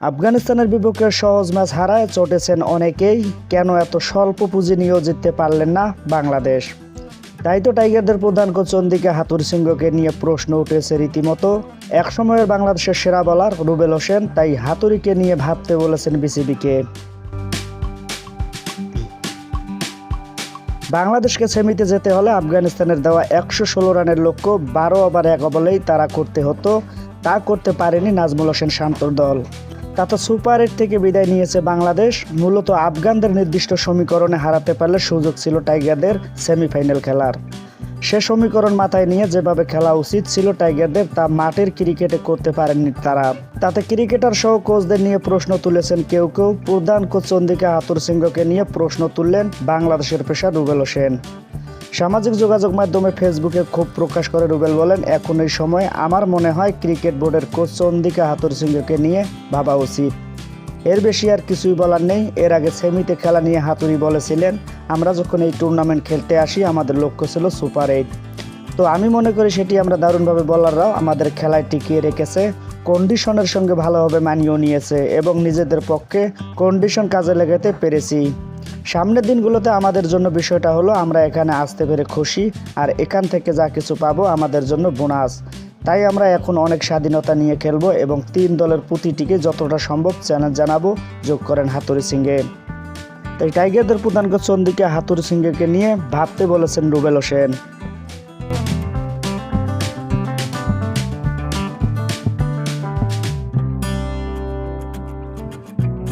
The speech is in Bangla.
আফগানিস্তানের বিপক্ষে সহজ ম্যাচ হারায় চটেছেন অনেকেই। কেন এত স্বল্প পুঁজি নিয়েও জিততে পারলেন না বাংলাদেশ? তাই তো টাইগারদের প্রধান কোচ চন্দিকা হাতুর সিংহকে নিয়ে প্রশ্ন উঠেছে রীতিমতো। একসময়ের বাংলাদেশের সেরা বলার রুবেল হোসেন তাই হাতুরিকে নিয়ে ভাবতে বলেছেন বিসিবিকে। বাংলাদেশকে সেমিতে যেতে হলে আফগানিস্তানের দেওয়া একশো ষোলো রানের লক্ষ্য বারো ওভার এক ওভারেই তারা করতে হতো। তা করতে পারেনি নাজমুল হোসেন শান্তর দল। তাতে সুপার এইট থেকে বিদায় নিয়েছে বাংলাদেশ। মূলত আফগানদের নির্দিষ্ট সমীকরণে হারাতে পারলে সুযোগ ছিল টাইগারদের সেমিফাইনাল খেলার। সে সমীকরণ মাথায় নিয়ে যেভাবে খেলা উচিত ছিল টাইগারদের, তা মাঠের ক্রিকেটে করতে পারেননি তারা। তাতে ক্রিকেটার সহ কোচদের নিয়ে প্রশ্ন তুলেছেন কেউ কেউ। প্রধান কোচ চন্দিকা হাতুর সিংহকে নিয়ে প্রশ্ন তুললেন বাংলাদেশের পেশা রুবেল হোসেন সামাজিক যোগাযোগ মাধ্যমে ফেসবুকে ক্ষোভ প্রকাশ করে রুবেল বলেন, এখন এই সময় আমার মনে হয় ক্রিকেট বোর্ডের কোচ চন্দিকা হাতুর সিংহকে নিয়ে ভাবা উচিত। এর বেশি আর কিছুই বলার নেই। এর আগে সেমিতে খেলা নিয়ে হাতুড়ি বলেছিলেন, আমরা যখন এই টুর্নামেন্ট খেলতে আসি, আমাদের লক্ষ্য ছিল সুপার এইট তো আমি মনে করি সেটি আমরা দারুণভাবে বলাররাও আমাদের খেলায় টিকিয়ে রেখেছে। কন্ডিশনের সঙ্গে ভালোভাবে মানিয়েও নিয়েছে এবং নিজেদের পক্ষে কন্ডিশন কাজে লাগাতে পেরেছি। সামনের দিনগুলোতে আমাদের জন্য বিষয়টা হলো, আমরা এখানে আসতে পেরে খুশি, আর এখান থেকে যা কিছু পাবো আমাদের জন্য বোনাস। তাই আমরা এখন অনেক স্বাধীনতা নিয়ে খেলব এবং তিন দলের প্রতিটিকে যতটা সম্ভব চ্যালেঞ্জ জানাব। যোগ করেন হাতুরি সিংহে। তাই টাইগারদের প্রধান কোচ চন্দিকে হাতুর সিংহকে নিয়ে ভাবতে বলেছেন রুবেল হোসেন।